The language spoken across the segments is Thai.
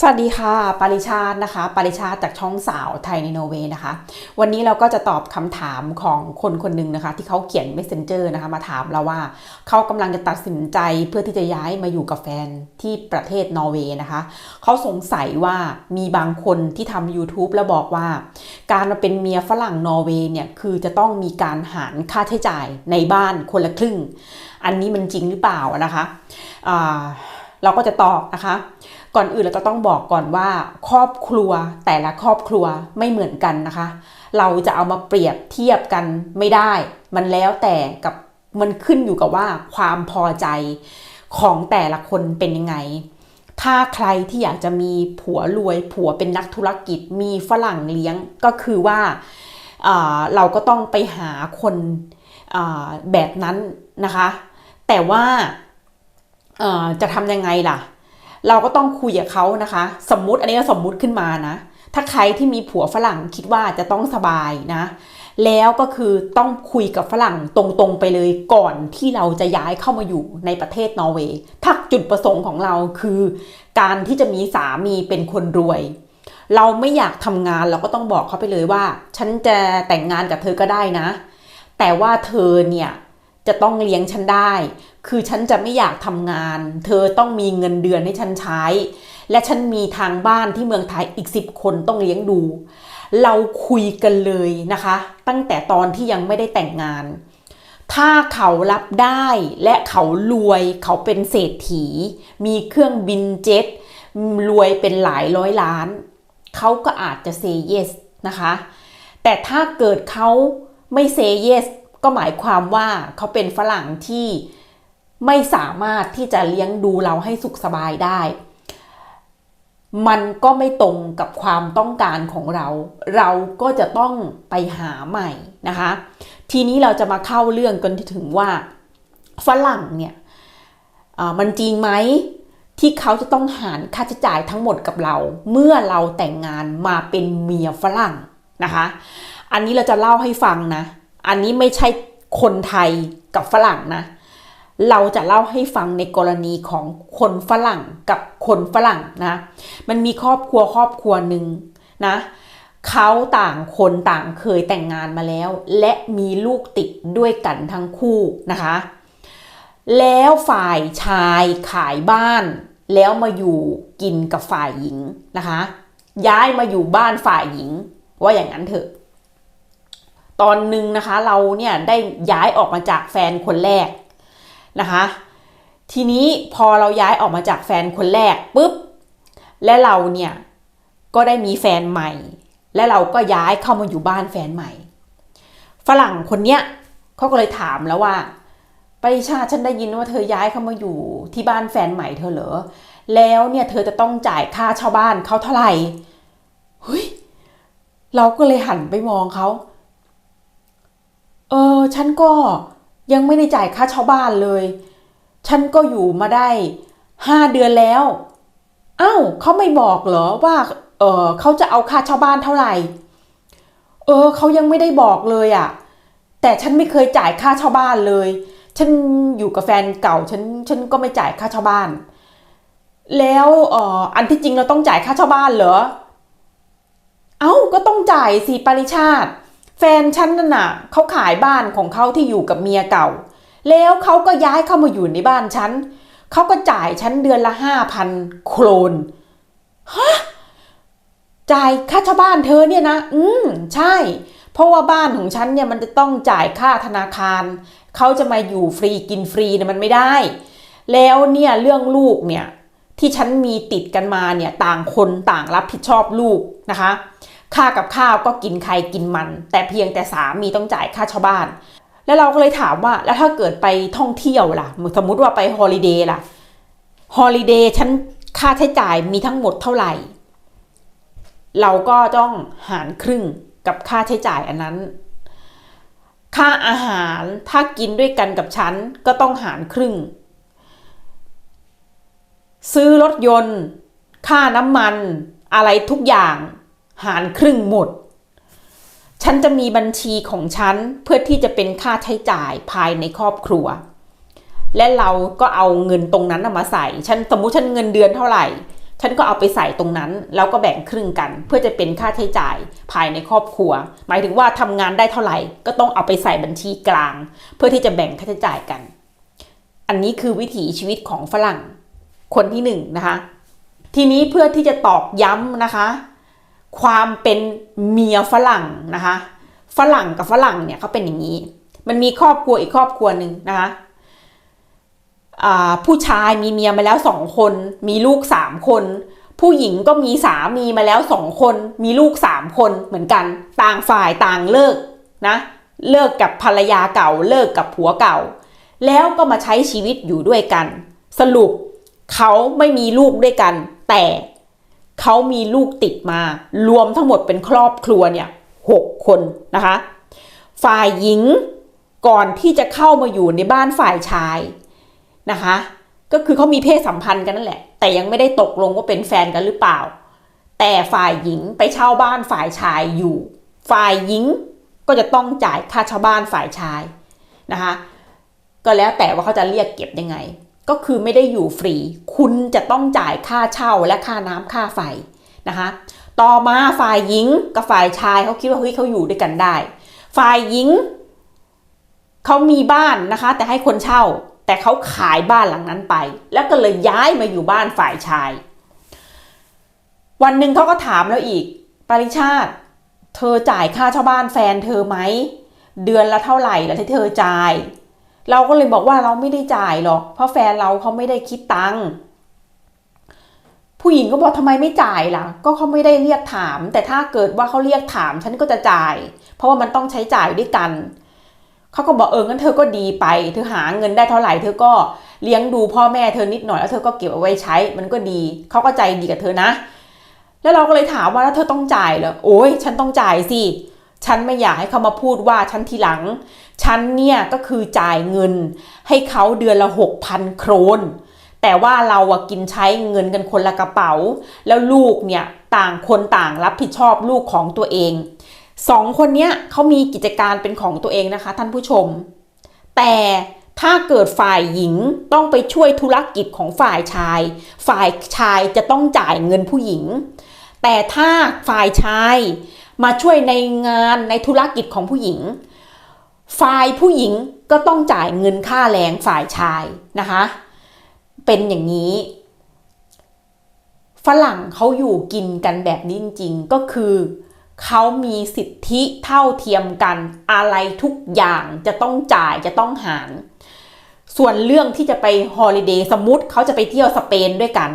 สวัสดีค่ะ ปาริชาตินะคะ ปาริชาติจากช่องสาวไทยในโนเวนะคะ วันนี้เราก็จะตอบคำถามของคนคนหนึ่งนะคะ ที่เขาเขียน messenger นะคะ มาถามเราว่า เขากำลังจะตัดสินใจเพื่อที่จะย้ายมาอยู่กับแฟนที่ประเทศนอร์เวย์นะคะ เขาสงสัยว่ามีบางคนที่ทำ YouTube แล้วบอกว่า การมาเป็นเมียฝรั่งนอร์เวย์เนี่ย คือจะต้องมีการหารค่าใช้จ่ายในบ้านคนละครึ่ง อันนี้มันจริงหรือเปล่านะคะเราก็จะตอบนะคะ ก่อนอื่นเราจะต้องบอกก่อนว่าครอบครัวแต่ละครอบครัวไม่เหมือนกันนะคะ เราจะเอามาเปรียบเทียบกันไม่ได้ มันแล้วแต่กับมันขึ้นอยู่กับว่าความพอใจของแต่ละคนเป็นยังไง ถ้าใครที่อยากจะมีผัวรวย ผัวเป็นนักธุรกิจมีฝรั่งเลี้ยงก็คือว่าอ่าเราก็ต้องไปหาคนาแบบนั้นนะคะ แต่ว่าจะทำยังไงล่ะ เราก็ต้องคุยกับเขานะคะ สมมุติอันนี้ก็สมมุติขึ้นมานะ ถ้าใครที่มีผัวฝรั่งคิดว่าจะต้องสบายนะ แล้วก็คือต้องคุยกับฝรั่งตรงๆไปเลยก่อนที่เราจะย้ายเข้ามาอยู่ในประเทศนอร์เวย์ถ้าจุดประสงค์ของเราคือ การที่จะมีสามีเป็นคนรวยเราไม่อยากทำงานเราก็ต้องบอกเขาไปเลยว่า ฉันจะแต่งงานกับเธอก็ได้นะ แต่ว่าเธอเนี่ย จะต้องเลี้ยงฉันได้ คือฉันจะไม่อยากทำงาน เธอต้องมีเงินเดือนให้ฉันใช้ และฉันมีทางบ้านที่เมืองไทยอีกสิบคนต้องเลี้ยงดู เราคุยกันเลยนะคะ ตั้งแต่ตอนที่ยังไม่ได้แต่งงาน ถ้าเขารับได้และเขารวยเขาเป็นเศรษฐี มีเครื่องบินเจ็ตรวยเป็นหลายร้อยล้าน เขาก็อาจจะเซเยสนะคะ แต่ถ้าเกิดเขาไม่เซเยส ก็หมายความว่าเขาเป็นฝรั่งที่ไม่สามารถที่จะเลี้ยงดูเราให้สุขสบายได้ มันก็ไม่ตรงกับความต้องการของเรา เราก็จะต้องไปหาใหม่นะคะ ทีนี้เราจะมาเข้าเรื่องกันถึงว่าฝรั่งเนี่ยมันจริงไหมที่เขาจะต้องหารค่าใช้จ่ายทั้งหมดกับเรา เมื่อเราแต่งงานมาเป็นเมียฝรั่งนะคะ อันนี้เราจะเล่าให้ฟังนะ อันนี้ไม่ใช่คนไทยกับฝรั่งนะ เราจะเล่าให้ฟังในกรณีของคนฝรั่งกับคนฝรั่งนะ มันมีครอบครัวครอบครัวหนึ่งนะเขาต่างคนต่างเคยแต่งงานมาแล้ว และมีลูกติดด้วยกันทั้งคู่นะคะ แล้วฝ่ายชายขายบ้าน แล้วมาอยู่กินกับฝ่ายหญิงนะคะ ย้ายมาอยู่บ้านฝ่ายหญิง ว่าอย่างนั้นเถอะ ตอนหนึ่งนะคะเราเนี่ยได้ย้ายออกมาจากแฟนคนแรกนะคะ ทีนี้พอเราย้ายออกมาจากแฟนคนแรกปุ๊บและเราเนี่ยก็ได้มีแฟนใหม่ และเราก็ย้ายเข้ามาอยู่บ้านแฟนใหม่ ฝรั่งคนเนี้ยเขาก็เลยถามแล้วว่าปริชาฉันได้ยินว่าเธอย้ายเข้ามาอยู่ที่บ้านแฟนใหม่เธอเหรอ แล้วเนี่ยเธอจะต้องจ่ายค่าเช่าบ้านเขาเท่าไหร่ เฮ้ย เราก็เลยหันไปมองเขา เออ ฉันก็ยังไม่ได้จ่ายค่าเช่าบ้านเลย ฉันก็อยู่มาได้ห้าเดือนแล้วอ้าวเขาไม่บอกเหรอว่า เออเขาจะเอาค่าเช่าบ้านเท่าไหร่ เออเขายังไม่ได้บอกเลยอะ่ะ แต่ฉันไม่เคยจ่ายค่าเช่าบ้านเลย ฉันอยู่กับแฟนเก่า ฉัน ฉันก็ไม่จ่ายค่าเช่าบ้าน แล้วเอออันที่จริงเราต้องจ่ายค่าเช่าบ้านเหรอ เอ้าก็ต้องจ่ายสิปริชาติ แฟนฉันนั่นน่ะเขาขายบ้านของเขาที่อยู่กับเมียเก่า แล้วเขาก็ย้ายเข้ามาอยู่ในบ้านฉันเขาก็จ่ายฉันเดือนละห้าพันโครนฮะจ่ายค่าเช่าบ้านเธอเนี่ยนะ อืมใช่ เพราะว่าบ้านของฉันเนี่ยมันจะต้องจ่ายค่าธนาคาร เขาจะมาอยู่ฟรีกินฟรีเนี่ยมันไม่ได้ แล้วเนี่ยเรื่องลูกเนี่ยที่ฉันมีติดกันมาเนี่ยต่างคนต่างรับผิดชอบลูกนะคะ ค่ากับข้าวก็กินใครกินมัน แต่เพียงแต่สามีต้องจ่ายค่าช่าบ้าน แล้วเราก็เลยถามว่าแล้วถ้าเกิดไปท่องเที่ยวล่ะ สมมุติว่าไปฮอลิเดย์ล่ะฮอลิเดย์ฉันค่าใช้จ่ายมีทั้งหมดเท่าไหร่ เราก็ต้องหารครึ่งกับค่าใช้จ่ายอันนั้น ค่าอาหารถ้ากินด้วยกันกับฉันก็ต้องหารครึ่ง ซื้อรถยนต์ ค่าน้ำมันอะไรทุกอย่าง หารครึ่งหมด ฉันจะมีบัญชีของฉันเพื่อที่จะเป็นค่าใช้จ่ายภายในครอบครัว และเราก็เอาเงินตรงนั้นมาใส่ ฉันสมมุติฉันเงินเดือนเท่าไหร่ ฉันก็เอาไปใส่ตรงนั้น แล้วก็แบ่งครึ่งกัน เพื่อจะเป็นค่าใช้จ่ายภายในครอบครัว หมายถึงว่าทำงานได้เท่าไหร่ ก็ต้องเอาไปใส่บัญชีกลาง เพื่อที่จะแบ่งค่าใช้จ่ายกัน อันนี้คือวิถีชีวิตของฝรั่ง คนที่หนึ่งนะคะทีนี้เพื่อที่จะตอกย้ำนะคะ ความเป็นเมียฝรั่งนะคะ ฝรั่งกับฝรั่งเนี่ยเขาเป็นอย่างนี้ มันมีครอบครัวอีกครอบครัวหนึ่งนะคะผู้ชายมีเมียมาแล้วสองคน มีลูกสามคน ผู้หญิงก็มีสามีมาแล้วสองคน มีลูกสามคนเหมือนกัน ต่างฝ่ายต่างเลิกนะ เลิกกับภรรยาเก่า เลิกกับผัวเก่า แล้วก็มาใช้ชีวิตอยู่ด้วยกัน สรุปเขาไม่มีลูกด้วยกัน แต่ เขามีลูกติดมา รวมทั้งหมดเป็นครอบครัวเนี่ยหกคนนะคะ ฝ่ายหญิงก่อนที่จะเข้ามาอยู่ในบ้านฝ่ายชายนะคะ ก็คือเขามีเพศสัมพันธ์กันนั่นแหละ แต่ยังไม่ได้ตกลงว่าเป็นแฟนกันหรือเปล่า แต่ฝ่ายหญิงไปเช่าบ้านฝ่ายชายอยู่ ฝ่ายหญิงก็จะต้องจ่ายค่าเช่าบ้านฝ่ายชายนะคะ ก็แล้วแต่ว่าเขาจะเรียกเก็บยังไง ก็คือไม่ได้อยู่ฟรี คุณจะต้องจ่ายค่าเช่าและค่าน้ำค่าไฟนะคะ ต่อมาฝ่ายหญิงกับฝ่ายชายเขาคิดว่าเฮ้ยเขาอยู่ด้วยกันได้ ฝ่ายหญิงเขามีบ้านนะคะ แต่ให้คนเช่า แต่เขาขายบ้านหลังนั้นไป แล้วก็เลยย้ายมาอยู่บ้านฝ่ายชาย วันหนึ่งเขาก็ถามแล้วอีก ปริชาติ เธอจ่ายค่าเช่าบ้านแฟนเธอไหมเดือนละเท่าไหร่แล้วที่เธอจ่าย เราก็เลยบอกว่าเราไม่ได้จ่ายหรอก เพราะแฟนเราเขาไม่ได้คิดตังค์ผู้หญิงก็บอกทำไมไม่จ่ายล่ะ ก็เขาไม่ได้เรียกถาม แต่ถ้าเกิดว่าเขาเรียกถามฉันก็จะจ่าย เพราะว่ามันต้องใช้จ่ายด้วยกันเขาก็บอกเอองั้นเธอก็ดีไป เธอหาเงินได้เท่าไหร่เธอก็เลี้ยงดูพ่อแม่เธอนิดหน่อยแล้วเธอก็เก็บเอาไว้ใช้มันก็ดีเขาก็ใจดีกับเธอนะ แล้วเราก็เลยถามว่าแล้วเธอต้องจ่ายเหรอโอ้ยฉันต้องจ่ายสิ ฉันไม่อยากให้เขามาพูดว่าฉันทีหลัง ฉันเนี่ยก็คือจ่ายเงิน ให้เขาเดือนละหกพันโครน แต่ว่าเราอะกินใช้เงินกันคนละกระเป๋า แล้วลูกเนี่ยต่างคนต่างรับผิดชอบลูกของตัวเองสองคนเนี้ยเขามีกิจการเป็นของตัวเองนะคะท่านผู้ชม แต่ถ้าเกิดฝ่ายหญิงต้องไปช่วยธุรกิจของฝ่ายชาย ฝ่ายชายจะต้องจ่ายเงินผู้หญิง แต่ถ้าฝ่ายชาย มาช่วยในงานในธุรกิจของผู้หญิง ฝ่ายผู้หญิงก็ต้องจ่ายเงินค่าแรงฝ่ายชายนะคะ เป็นอย่างนี้ ฝรั่งเขาอยู่กินกันแบบนี้จริงๆ ก็คือเขามีสิทธิเท่าเทียมกันอะไรทุกอย่างจะต้องจ่ายจะต้องหารส่วนเรื่องที่จะไปฮอลิเดย์สมมติเขาจะไปเที่ยวสเปนด้วยกัน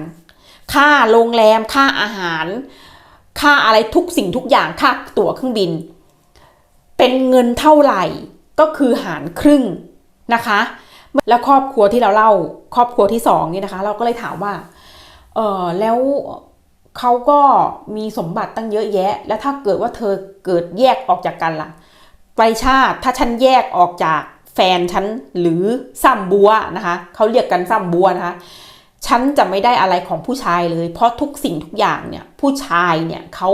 ค่าโรงแรมค่าอาหาร ค่าอะไรทุกสิ่งทุกอย่างค่าตั๋วเครื่องบิน เป็นเงินเท่าไหร่ก็คือหารครึ่งนะคะ แล้วครอบครัวที่เราเล่าครอบครัวที่สองนี่นะคะ เราก็เลยถามว่าเออแล้วเขาก็มีสมบัติตั้งเยอะแยะ แล้วถ้าเกิดว่าเธอเกิดแยกออกจากกันล่ะไปชาติถ้าฉันแยกออกจากแฟนฉันหรือซ้ำบัวนะคะเขาเรียกกันซ้ำบัวนะคะ ฉันจะไม่ได้อะไรของผู้ชายเลย เพราะทุกสิ่งทุกอย่างเนี่ยผู้ชายเนี่ยเขา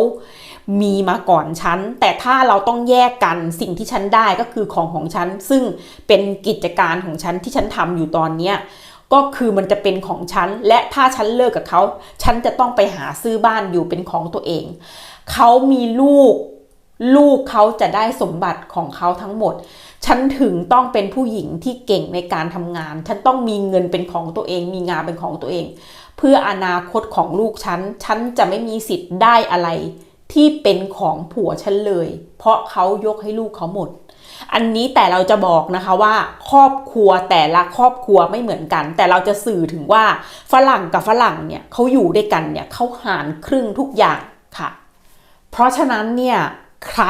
มีมาก่อนฉัน แต่ถ้าเราต้องแยกกันสิ่งที่ฉันได้ก็คือของของฉัน ซึ่งเป็นกิจการของฉันที่ฉันทำอยู่ตอนเนี้ยก็คือมันจะเป็นของฉัน และถ้าฉันเลิกกับเขา ฉันจะต้องไปหาซื้อบ้านอยู่เป็นของตัวเอง เขามีลูก ลูกเขาจะได้สมบัติของเขาทั้งหมด ฉันถึงต้องเป็นผู้หญิงที่เก่งในการทำงาน ฉันต้องมีเงินเป็นของตัวเอง มีงานเป็นของตัวเอง เพื่ออนาคตของลูกฉัน ฉันจะไม่มีสิทธิ์ได้อะไรที่เป็นของผัวฉันเลย เพราะเขายกให้ลูกเขาหมด อันนี้แต่เราจะบอกนะคะว่า ครอบครัวแต่ละครอบครัวไม่เหมือนกัน แต่เราจะสื่อถึงว่าฝรั่งกับฝรั่งเนี่ยเขาอยู่ด้วยกันเนี่ยเขาหารครึ่งทุกอย่างค่ะ เพราะฉะนั้นเนี่ยใคร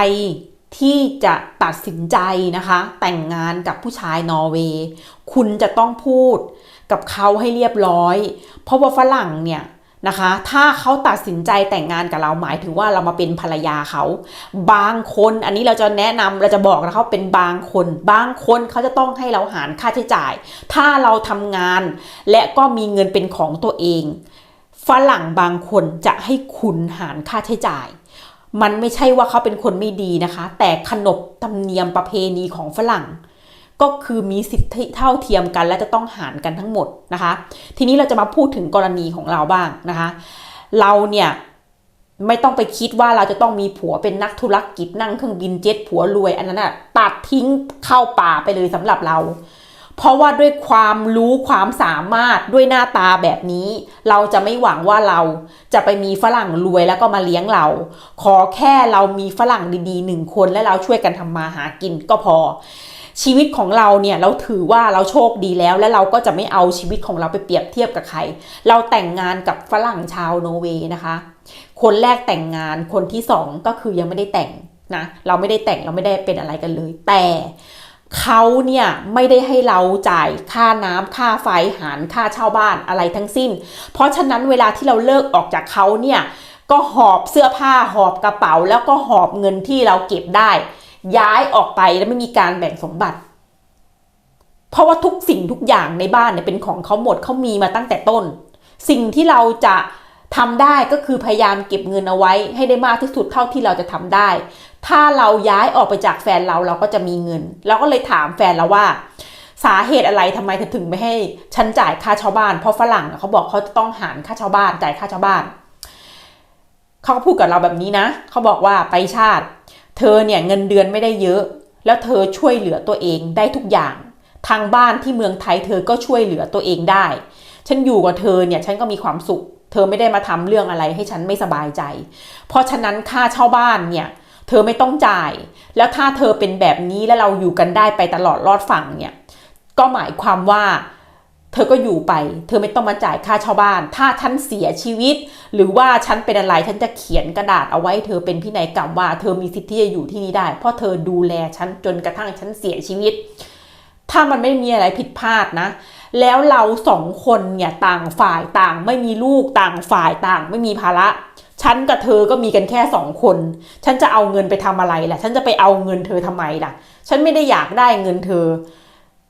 ที่จะตัดสินใจนะคะ แต่งงานกับผู้ชายนอร์เวย์คุณจะต้องพูดกับเขาให้เรียบร้อย เพราะว่าฝรั่งเนี่ยนะคะ ถ้าเขาตัดสินใจแต่งงานกับเราหมายถึงว่าเรามาเป็นภรรยาเขา บางคนอันนี้เราจะแนะนำเราจะบอกนะเขาเป็นบางคน บางคนเขาจะต้องให้เราหารค่าใช้จ่าย ถ้าเราทำงานและก็มีเงินเป็นของตัวเอง ฝรั่งบางคนจะให้คุณหารค่าใช้จ่าย มันไม่ใช่ว่าเขาเป็นคนไม่ดีนะคะ แต่ขนบธรรมเนียมประเพณีของฝรั่ง ก็คือมีสิทธิเท่าเทียมกัน และจะต้องหารกันทั้งหมดนะคะ ทีนี้เราจะมาพูดถึงกรณีของเราบ้างนะคะ เราเนี่ยไม่ต้องไปคิดว่าเราจะต้องมีผัวเป็นนักธุรกิจนั่งเครื่องบินเจ็ตผัวรวย อันนั้นอะตัดทิ้งเข้าป่าไปเลยสำหรับเรา เพราะว่าด้วยความรู้ความสามารถด้วยหน้าตาแบบนี้ เราจะไม่หวังว่าเราจะไปมีฝรั่งรวยแล้วก็มาเลี้ยงเรา ขอแค่เรามีฝรั่งดีๆหนึ่งคนและเราช่วยกันทำมาหากินก็พอ ชีวิตของเราเนี่ยเราถือว่าเราโชคดีแล้ว และเราก็จะไม่เอาชีวิตของเราไปเปรียบเทียบกับใคร เราแต่งงานกับฝรั่งชาวโนเวย์นะคะ คนแรกแต่งงานคนที่สองก็คือยังไม่ได้แต่งนะเราไม่ได้แต่งเราไม่ได้เป็นอะไรกันเลย แต่ เขาเนี่ยไม่ได้ให้เราจ่ายค่าน้ำค่าไฟหารค่าเช่าบ้านอะไรทั้งสิ้น เพราะฉะนั้นเวลาที่เราเลิกออกจากเขาเนี่ยก็หอบเสื้อผ้าหอบกระเป๋า แล้วก็หอบเงินที่เราเก็บได้ ย้ายออกไปแล้วไม่มีการแบ่งสมบัติ เพราะว่าทุกสิ่งทุกอย่างในบ้านเนี่ยเป็นของเขาหมดเขามีมาตั้งแต่ต้น สิ่งที่เราจะ ทำได้ก็คือพยายามเก็บเงินเอาไว้ให้ได้มากที่สุดเท่าที่เราจะทำได้ ถ้าเราย้ายออกไปจากแฟนเราเราก็จะมีเงิน เราก็เลยถามแฟนเราว่า สาเหตุอะไรทำไมเธอถึงไม่ให้ฉันจ่ายค่าเช่าบ้าน เพราะฝรั่งเขาบอกเขาจะต้องหารค่าเช่าบ้านจ่ายค่าเช่าบ้านเขาก็พูดกับเราแบบนี้นะ เขาบอกว่าไปชาติ เธอเนี่ยเงินเดือนไม่ได้เยอะ แล้วเธอช่วยเหลือตัวเองได้ทุกอย่าง ทางบ้านที่เมืองไทยเธอก็ช่วยเหลือตัวเองได้ ฉันอยู่กับเธอเนี่ยฉันก็มีความสุข เธอไม่ได้มาทำเรื่องอะไรให้ฉันไม่สบายใจ เพราะฉะนั้นค่าเช่าบ้านเนี่ยเธอไม่ต้องจ่าย แล้วถ้าเธอเป็นแบบนี้แล้วเราอยู่กันได้ไปตลอดรอดฝั่งเนี่ยก็หมายความว่าเธอก็อยู่ไป เธอไม่ต้องมาจ่ายค่าเช่าบ้าน ถ้าฉันเสียชีวิต หรือว่าฉันเป็นอะไร ฉันจะเขียนกระดาษเอาไว้ เธอเป็นพินัยกรรมว่า เธอมีสิทธิ์ที่จะอยู่ที่นี่ได้ เพราะเธอดูแลฉันจนกระทั่งฉันเสียชีวิต ถ้ามันไม่มีอะไรผิดพลาดนะ แล้วเราสองคนเนี่ยต่างฝ่ายต่างไม่มีลูกต่างฝ่ายต่างไม่มีภาระฉันกับเธอก็มีกันแค่สองคน ฉันจะเอาเงินไปทำอะไรล่ะ ฉันจะไปเอาเงินเธอทำไมล่ะ ฉันไม่ได้อยากได้เงินเธอ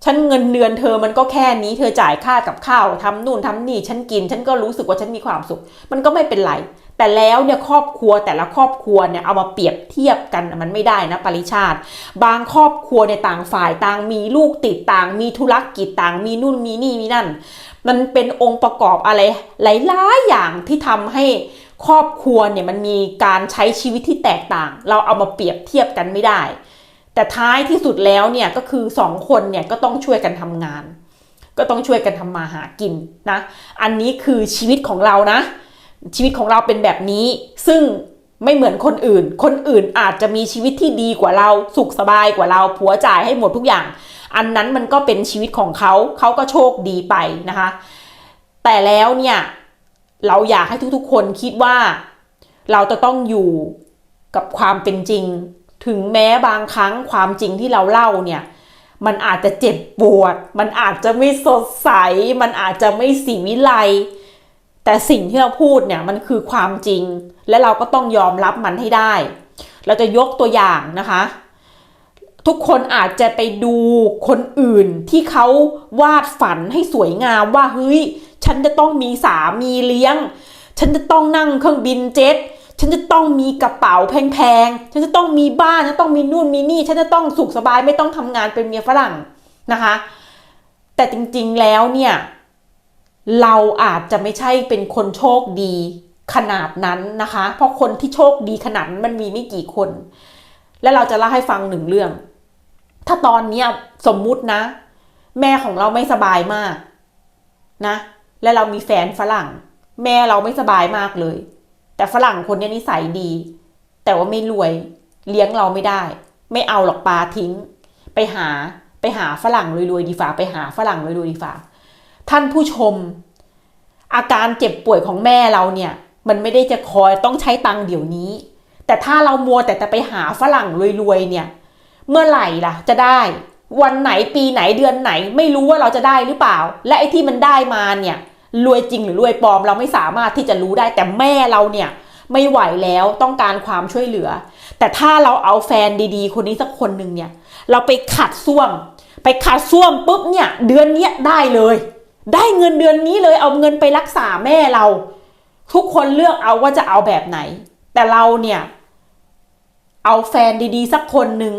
ฉันเงินเดือนเธอมันก็แค่นี้ เธอจ่ายค่ากับข้าวทำนู่นทำนี่ ฉันกิน ฉันก็รู้สึกว่าฉันมีความสุข มันก็ไม่เป็นไร แต่แล้วเนี่ยครอบครัวแต่ละครอบครัวเนี่ยเอามาเปรียบเทียบกันมันไม่ได้นะปริชาติ บางครอบครัวในต่างฝ่ายต่างมีลูกติดต่าง มีธุรกิจต่าง มีนู่นมีนี่มีนั่น มันเป็นองค์ประกอบอะไรหลายๆอย่างที่ทำให้ครอบครัวเนี่ยมันมีการใช้ชีวิตที่แตกต่าง เราเอามาเปรียบเทียบกันไม่ได้ แต่ท้ายที่สุดแล้วเนี่ยก็คือสองคนเนี่ยก็ต้องช่วยกันทำงาน ก็ต้องช่วยกันทำมาหากินนะ อันนี้คือชีวิตของเรานะ ชีวิตของเราเป็นแบบนี้ ซึ่งไม่เหมือนคนอื่น คนอื่นอาจจะมีชีวิตที่ดีกว่าเรา สุขสบายกว่าเรา ผัวจ่ายให้หมดทุกอย่าง อันนั้นมันก็เป็นชีวิตของเขา เขาก็โชคดีไปนะคะ แต่แล้วเนี่ยเราอยากให้ทุกๆ คนคิดว่าเราจะต้องอยู่กับความเป็นจริง ถึงแม้บางครั้งความจริงที่เราเล่าเนี่ยมันอาจจะเจ็บปวด มันอาจจะไม่สดใส มันอาจจะไม่สีวิไล แต่สิ่งที่เราพูดเนี่ยมันคือความจริง และเราก็ต้องยอมรับมันให้ได้ เราจะยกตัวอย่างนะคะ ทุกคนอาจจะไปดูคนอื่นที่เขาวาดฝันให้สวยงามว่าเฮ้ยฉันจะต้องมีสามีเลี้ยง ฉันจะต้องนั่งเครื่องบินเจ็ตฉันจะต้องมีกระเป๋าแพงๆ ฉันจะต้องมีบ้านฉันต้องมีนู่นมีนี่ ฉันจะต้องสุขสบายไม่ต้องทำงานเป็นเมียฝรั่งนะคะ แต่จริงๆแล้วเนี่ย เราอาจจะไม่ใช่เป็นคนโชคดีขนาดนั้นนะคะ เพราะคนที่โชคดีขนาดนั้นมันมีไม่กี่คน และเราจะเล่าให้ฟังหนึ่งเรื่อง ถ้าตอนนี้สมมุตินะ แม่ของเราไม่สบายมากนะ และเรามีแฟนฝรั่ง แม่เราไม่สบายมากเลย แต่ฝรั่งคนนี้นิสัยดี แต่ว่าไม่รวยเลี้ยงเราไม่ได้ ไม่เอาหรอกปลาทิ้ง ไปหาไปหาฝรั่งรวยๆดีฝ่าไปหาฝรั่งรวยๆดีฝ่า ท่านผู้ชม อาการเจ็บป่วยของแม่เราเนี่ย มันไม่ได้จะคอยต้องใช้ตังค์เดี๋ยวนี้ แต่ถ้าเรามัวแต่แต่ไปหาฝรั่งรวยๆเนี่ย เมื่อไหร่ล่ะ จะได้ วันไหนปีไหนเดือนไหน ไม่รู้ว่าเราจะได้หรือเปล่า และไอ้ที่มันได้มาเนี่ยรวยจริงหรือรวยปลอมเราไม่สามารถที่จะรู้ได้แต่แม่เราเนี่ยไม่ไหวแล้วต้องการความช่วยเหลือ แต่ถ้าเราเอาแฟนดีๆ คนนี้สักคนหนึ่งเนี่ย เราไปขัดส้วม ไปขัดส้วมปุ๊บเนี่ย เดือนเนี้ยได้เลย ได้เงินเดือนนี้เลยเอาเงินไปรักษาแม่เรา ทุกคนเลือกเอาว่าจะเอาแบบไหน แต่เราเนี่ย เอาแฟนดีๆ สักคนหนึ่ง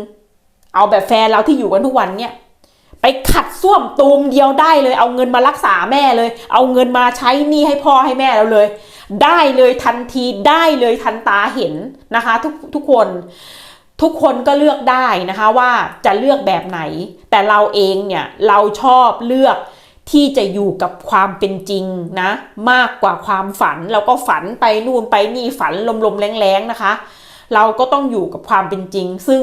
เอาแบบแฟนเราที่อยู่กันทุกวันเนี่ยไปขัดส้วมตูมเดียวได้เลย เอาเงินมารักษาแม่เลย เอาเงินมาใช้หนี้ให้พ่อให้แม่เราเลย ได้เลยทันทีได้เลยทันตาเห็นนะคะ ทุกทุกคน ทุกคนก็เลือกได้นะคะว่าจะเลือกแบบไหน แต่เราเองเนี่ยเราชอบเลือก ที่จะอยู่กับความเป็นจริงนะ มากกว่าความฝันเราก็ฝันไปนู่นไปนี่ฝันลมๆแรงๆนะคะ เราก็ต้องอยู่กับความเป็นจริง ซึ่ง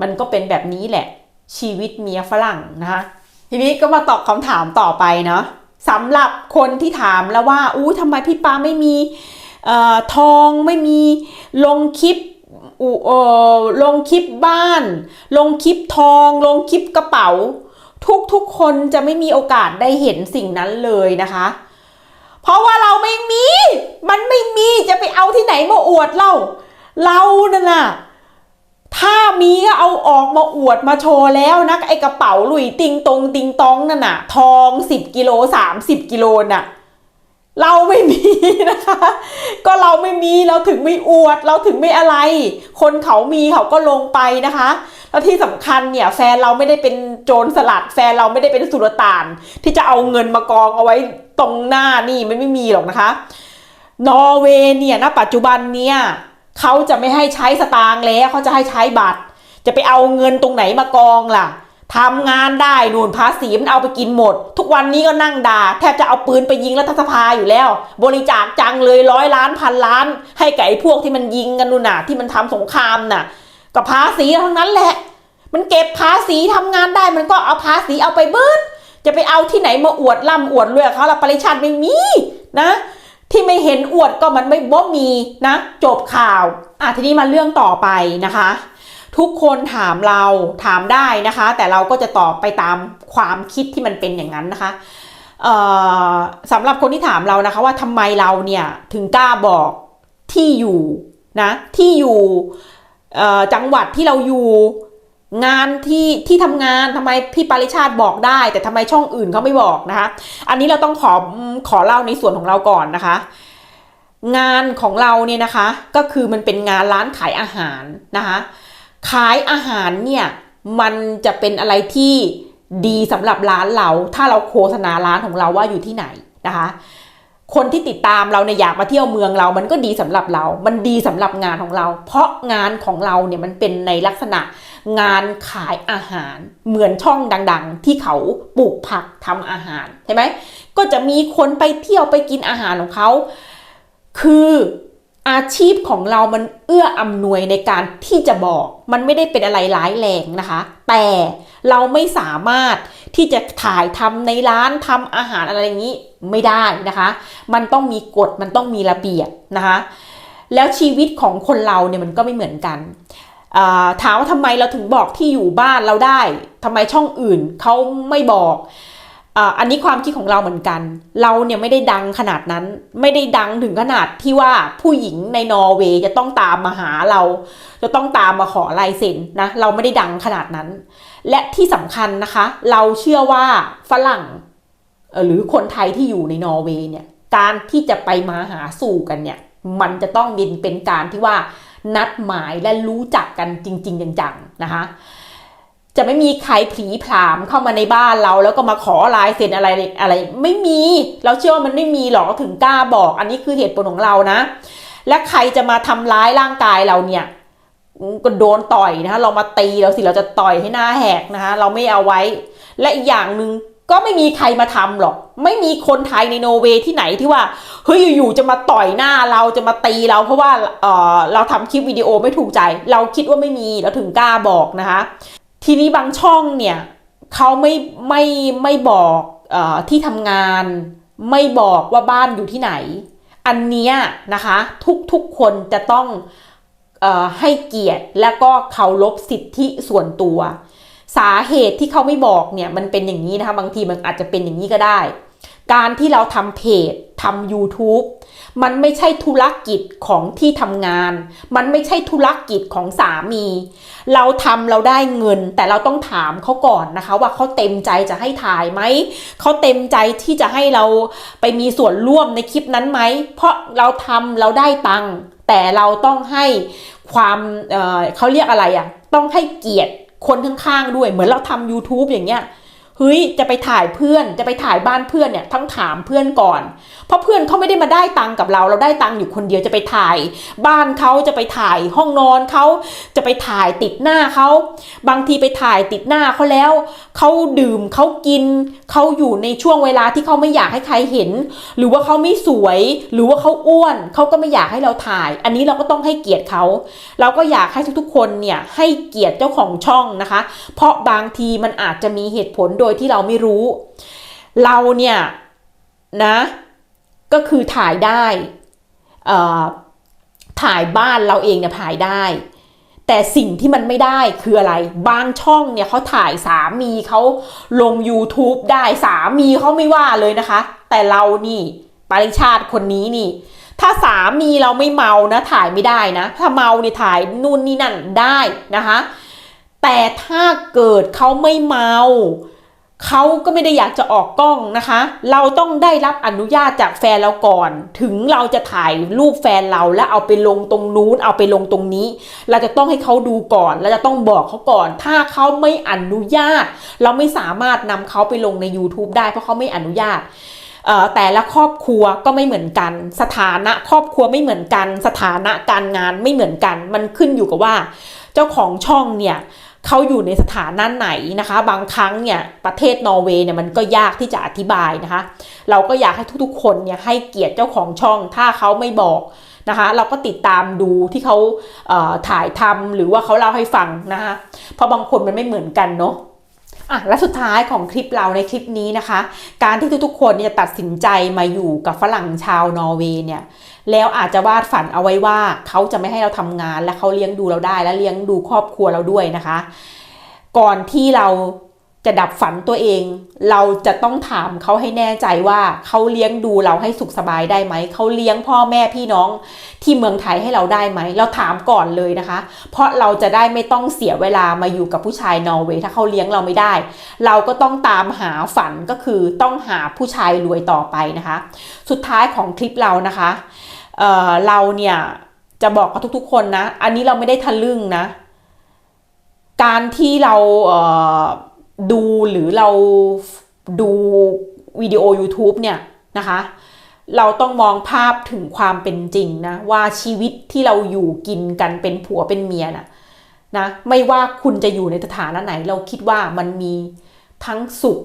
มันก็เป็นแบบนี้แหละ ชีวิตเมียฝรั่งนะคะ ทีนี้ก็มาตอบคำถามต่อไปเนาะสำหรับคนที่ถามแล้วว่าอู้ทำไมพี่ปาไม่มีออทองไม่มีลงคลิปลงคลิปบ้าน ลงคลิปทอง ลงคลิปกระเป๋า ทุกๆคนจะไม่มีโอกาสได้เห็นสิ่งนั้นเลยนะคะ เพราะว่าเราไม่มี มันไม่มีจะไปเอาที่ไหนมาอวดเล่าเรานั่นน่ะถ้ามีก็เอาออกมาอวดมาโชว์แล้วนะไอกระเป๋าหลุยติงตรงติงตองนั่นน่ะ ทองสิบกิโลสามสิบกิโลน่ะ เราไม่มีนะคะ ก็เราไม่มีเราถึงไม่อวด เราถึงไม่อะไร คนเขามีเขาก็ลงไปนะคะ แล้วที่สำคัญเนี่ยแฟนเราไม่ได้เป็นโจรสลัด แฟนเราไม่ได้เป็นสุลต่าน ที่จะเอาเงินมากองเอาไว้ตรงหน้านี่มันไม่มีหรอกนะคะ นอร์เวย์เนี่ยณปัจจุบันเนี่ยเขาจะไม่ให้ใช้สตางค์แล้วเขาจะให้ใช้บัตร จะไปเอาเงินตรงไหนมากองล่ะ ทำงานได้นู่นภาษีมันเอาไปกินหมด ทุกวันนี้ก็นั่งด่า แทบจะเอาปืนไปยิงรัฐสภาอยู่แล้ว บริจาคจังเลยร้อยล้านพันล้าน ให้ไก่พวกที่มันยิงกันนู่นน่ะ ที่มันทำสงครามน่ะก็ภาษีทั้งนั้นแหละ มันเก็บภาษีทำงานได้มันก็เอาภาษีเอาไปเบิดจะไปเอาที่ไหนมาอวดล่ำอวดรวยเขาละปริชาติไม่มีนะ ที่ไม่เห็นอวดก็มันไม่บ่มีนะ จบข่าวอะทีนี้มาเรื่องต่อไปนะคะ ทุกคนถามเราถามได้นะคะ แต่เราก็จะตอบไปตามความคิดที่มันเป็นอย่างนั้นนะคะสำหรับคนที่ถามเรานะคะ ว่าทำไมเราเนี่ยถึงกล้าบอกที่อยู่นะที่อยู่เอ่จังหวัดที่เราอยู่งานที่ที่ทำงานทำไมพี่ปาริชาติบอกได้ แต่ทำไมช่องอื่นเขาไม่บอกนะคะ อันนี้เราต้องขอขอเล่าในส่วนของเราก่อนนะคะ งานของเราเนี่ยนะคะ ก็คือมันเป็นงานร้านขายอาหารนะคะ ขายอาหารเนี่ยมันจะเป็นอะไรที่ดีสำหรับร้านเรา ถ้าเราโฆษณาร้านของเราว่าอยู่ที่ไหนนะคะ คนที่ติดตามเราเนี่ยอยากมาเที่ยวเมืองเรา มันก็ดีสำหรับเรา มันดีสำหรับงานของเรา เพราะงานของเราเนี่ยมันเป็นในลักษณะงานขายอาหารเหมือนช่องดัง ๆ ที่เขาปลูกผักทำอาหารใช่ไหมก็จะมีคนไปเที่ยวไปกินอาหารของเขา คือ อาชีพของเรามันเอื้ออำนวยในการที่จะบอก มันไม่ได้เป็นอะไรร้ายแรงนะคะ แต่เราไม่สามารถที่จะถ่ายทำในร้านทำอาหารอะไรอย่างนี้ไม่ได้นะคะ มันต้องมีกฎมันต้องมีระเบียบนะคะ แล้วชีวิตของคนเราเนี่ยมันก็ไม่เหมือนกันถามว่าทำไมเราถึงบอกที่อยู่บ้านเราได้ทำไมช่องอื่นเขาไม่บอก อันนี้ความคิดของเราเหมือนกัน เราเนี่ยไม่ได้ดังขนาดนั้น ไม่ได้ดังถึงขนาดที่ว่าผู้หญิงในนอร์เวย์จะต้องตามมาหาเรา จะต้องตามมาขอลายเซ็นนะ เราไม่ได้ดังขนาดนั้น และที่สำคัญนะคะ เราเชื่อว่าฝรั่งหรือคนไทยที่อยู่ในนอร์เวย์เนี่ย การที่จะไปมาหาสู่กันเนี่ย มันจะต้องเป็นเป็นการที่ว่านัดหมายและรู้จักกันจริง ๆ จังๆนะคะ จะไม่มีใครผีผลามเข้ามาในบ้านเรา แล้วก็มาขอลายเซ็นอะไรอะไร ไม่มี เราเชื่อว่ามันไม่มีหรอกถึงกล้าบอก อันนี้คือเหตุผลของเรานะ และใครจะมาทำร้ายร่างกายเราเนี่ยก็โดนต่อยนะคะเรามาตีเราสิเราจะต่อยให้หน้าแหกนะคะเราไม่เอาไว้ และอีกอย่างหนึ่งก็ไม่มีใครมาทำหรอก ไม่มีคนไทยในโนเวที่ไหนที่ว่าเฮ้ยอยู่ๆจะมาต่อยหน้าเราจะมาตีเราเพราะว่าเออเราทำคลิปวิดีโอไม่ถูกใจ เราคิดว่าไม่มีเราถึงกล้าบอกนะคะ ทีนี้บางช่องเนี่ยเขาไม่ไม่ไม่บอกอที่ทำงาน ไม่บอกว่าบ้านอยู่ที่ไหน อันเนี้ยนะคะทุกทุกคนจะต้องออให้เกียรติและก็เคารพสิทธิส่วนตัว สาเหตุที่เขาไม่บอกเนี่ยมันเป็นอย่างนี้นะคะบางทีมันอาจจะเป็นอย่างนี้ก็ได้ การที่เราทำเพจทำ YouTube มันไม่ใช่ธุรกิจของที่ทำงาน มันไม่ใช่ธุรกิจของสามี เราทำเราได้เงิน แต่เราต้องถามเขาก่อนนะคะ ว่าเขาเต็มใจจะให้ถ่ายไหม เขาเต็มใจที่จะให้เราไปมีส่วนร่วมในคลิปนั้นไหม เพราะเราทำเราได้ตังค์แต่เราต้องให้ความเเขาเรียกอะไรอะ่ะ ต้องให้เกียรติคนข้างๆด้วย เหมือนเราทำ YouTube อย่างเงี้ย เฮ้ยจะไปถ่ายเพื่อนจะไปถ่ายบ้านเพื่อนเนี่ยต้องถามเพื่อนก่อน ราะเพื่อนเขาไม่ได้มาได้ตังค์กับเรา เราได้ตังค์อยู่คนเดียวจะไปถ่าย บ้านเขาจะไปถ่ายห้องนอนเขาจะไปถ่ายติดหน้าเขาบางทีไปถ่ายติดหน้าเขาแล้วเขาดื่มเขากินเขาอยู่ในช่วงเวลาที่เขาไม่อยากให้ใครเห็น หรือว่าเขาไม่สวย หรือว่าเขาอ้วนเขาก็ไม่อยากให้เราถ่าย อันนี้เราก็ต้องให้เกียรติเขาเราก็อยากให้ทุกๆคนเนี่ยให้เกียรติเจ้าของช่องนะคะ เพราะบางทีมันอาจจะมีเหตุผลโดยที่เราไม่รู้ เราเนี่ยนะ ก็คือถ่ายได้ถ่ายบ้านเราเองเนี่ยถ่ายได้ แต่สิ่งที่มันไม่ได้คืออะไร บางช่องเนี่ยเขาถ่ายสามีเขาลง YouTube ได้สามีเขาไม่ว่าเลยนะคะ แต่เรานี่ปริชาติคนนี้นี่ ถ้าสามีเราไม่เมานะถ่ายไม่ได้นะ ถ้าเมาเนี่ยถ่ายนู่นนี่นั่นได้นะคะ แต่ถ้าเกิดเขาไม่เมา เขาก็ไม่ได้อยากจะออกกล้องนะคะ เราต้องได้รับอนุญาตจากแฟนเราก่อน ถึงเราจะถ่ายรูปแฟนเราแล้วเอาไปลงตรงนู้น เอาไปลงตรงนี้ เราจะต้องให้เขาดูก่อน เราจะต้องบอกเขาก่อน ถ้าเขาไม่อนุญาต เราไม่สามารถนำเขาไปลงใน YouTube ได้เพราะเขาไม่อนุญาตแต่ละครอบครัวก็ไม่เหมือนกัน สถานะครอบครัวไม่เหมือนกัน สถานะการงานไม่เหมือนกัน มันขึ้นอยู่กับว่า เจ้าของช่องเนี่ย เขาอยู่ในสถานะไหนนะคะ บางครั้งเนี่ยประเทศนอร์เวย์เนี่ยมันก็ยากที่จะอธิบายนะคะ เราก็อยากให้ทุกๆคนเนี่ยให้เกียรติเจ้าของช่อง ถ้าเขาไม่บอกนะคะเราก็ติดตามดูที่เขาเถ่ายทำหรือว่าเขาเล่าให้ฟังนะคะเพราะบางคนมันไม่เหมือนกันเนาะ อะและสุดท้ายของคลิปเราในคลิปนี้นะคะ การที่ทุกๆคนเนี่ยตัดสินใจมาอยู่กับฝรั่งชาวนอร์เวย์เนี่ยแล้วอาจจะวาดฝันเอาไว้ว่าเขาจะไม่ให้เราทำงานและเขาเลี้ยงดูเราได้ และเลี้ยงดูครอบครัวเราด้วยนะคะ ก่อนที่เรา จะดับฝันตัวเอง เราจะต้องถามเขาให้แน่ใจว่าเขาเลี้ยงดูเราให้สุขสบายได้ไหม เขาเลี้ยงพ่อแม่พี่น้องที่เมืองไทยให้เราได้ไหม เราถามก่อนเลยนะคะ เพราะเราจะได้ไม่ต้องเสียเวลามาอยู่กับผู้ชายนอร์เวย์ถ้าเขาเลี้ยงเราไม่ได้ เราก็ต้องตามหาฝันก็คือต้องหาผู้ชายรวยต่อไปนะคะ สุดท้ายของคลิปเรานะคะเเราเนี่ยจะบอกกับทุกๆคนนะ อันนี้เราไม่ได้ทะลึ่งนะ การที่เราเดูหรือเราดูวิดีโอ YouTube เนี่ยนะคะ เราต้องมองภาพถึงความเป็นจริงนะ ว่าชีวิตที่เราอยู่กินกันเป็นผัวเป็นเมียนะนะไม่ว่าคุณจะอยู่ในสถานะไหน เราคิดว่ามันมีทั้งสุข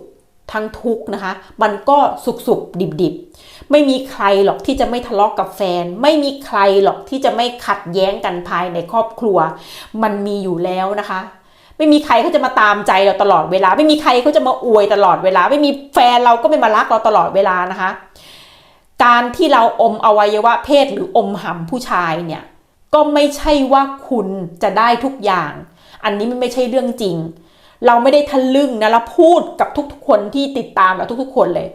ทั้งทุกข์นะคะ มันก็สุขสุขดิบดิบๆไม่มีใครหรอกที่จะไม่ทะเลาะกกับแฟน ไม่มีใครหรอกที่จะไม่ขัดแย้งกันภายในครอบครัว มันมีอยู่แล้วนะคะ ไม่มีใครเขาจะมาตามใจเราตลอดเวลา ไม่มีใครเขาจะมาอวยตลอดเวลา ไม่มีแฟนเราก็ไม่มารักเราตลอดเวลานะคะ การที่เราอมอวัยวะเพศหรืออมหำผู้ชายเนี่ยก็ไม่ใช่ว่าคุณจะได้ทุกอย่าง อันนี้มันไม่ใช่เรื่องจริง เราไม่ได้ทะลึ่งนะเราพูดกับทุกๆคนที่ติดตามเราทุกๆคนเลย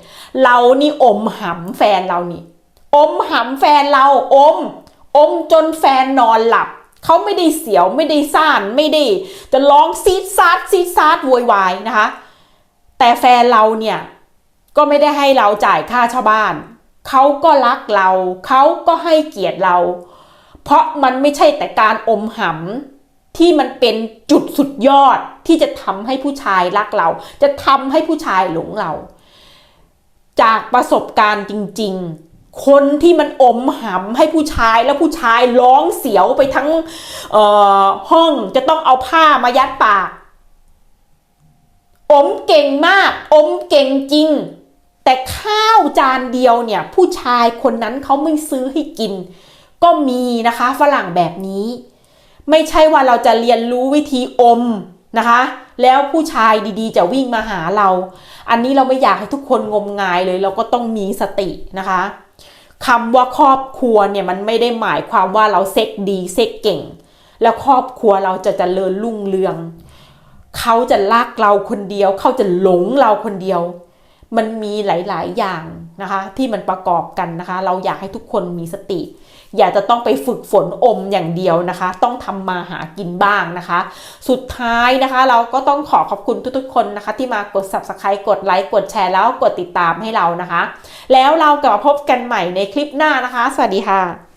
เรานี่อมหำแฟนเรานี่ อมหำแฟนเราอม อมจนแฟนนอนหลับ เขาไม่ได้เสียวไม่ได้ซ่านไม่ได้ จะร้องซีดซาดซีดซาดโวยวายนะคะ แต่แฟนเราเนี่ยก็ไม่ได้ให้เราจ่ายค่าเช่าบ้าน เขาก็รักเรา เขาก็ให้เกียรติเรา เพราะมันไม่ใช่แต่การอมหำที่มันเป็นจุดสุดยอดที่จะทำให้ผู้ชายรักเรา จะทำให้ผู้ชายหลงเรา จากประสบการณ์จริง ๆ คนที่มันอมหำให้ผู้ชายแล้วผู้ชายร้องเสียวไปทั้งห้องจะต้องเอาผ้ามายัดปาก อมเก่งมาก อมเก่งจริง แต่ข้าวจานเดียวเนี่ย ผู้ชายคนนั้นเขาไม่ซื้อให้กิน ก็มีนะคะฝรั่งแบบนี้ ไม่ใช่ว่าเราจะเรียนรู้วิธีอมนะคะ แล้วผู้ชายดีๆ จะวิ่งมาหาเรา อันนี้เราไม่อยากให้ทุกคนงมงายเลย เราก็ต้องมีสตินะคะคำว่าครอบครัวเนี่ยมันไม่ได้หมายความว่าเราเซ็กดีเซ็กเก่ง แล้วครอบครัวเราจะเจริญรุ่งเรือง เขาจะรักเราคนเดียว เขาจะหลงเราคนเดียว มันมีหลาย ๆ อย่างนะคะ ที่มันประกอบกันนะคะ เราอยากให้ทุกคนมีสติ อย่าจะต้องไปฝึกฝนอมอย่างเดียวนะคะ ต้องทำมาหากินบ้างนะคะ สุดท้ายนะคะ เราก็ต้องขอขอบคุณทุกๆคนนะคะ ที่มากด subscribe กดไลค์กดแชร์แล้วกดติดตามให้เรานะคะ แล้วเรากลับมาพบกันใหม่ในคลิปหน้านะคะ สวัสดีค่ะ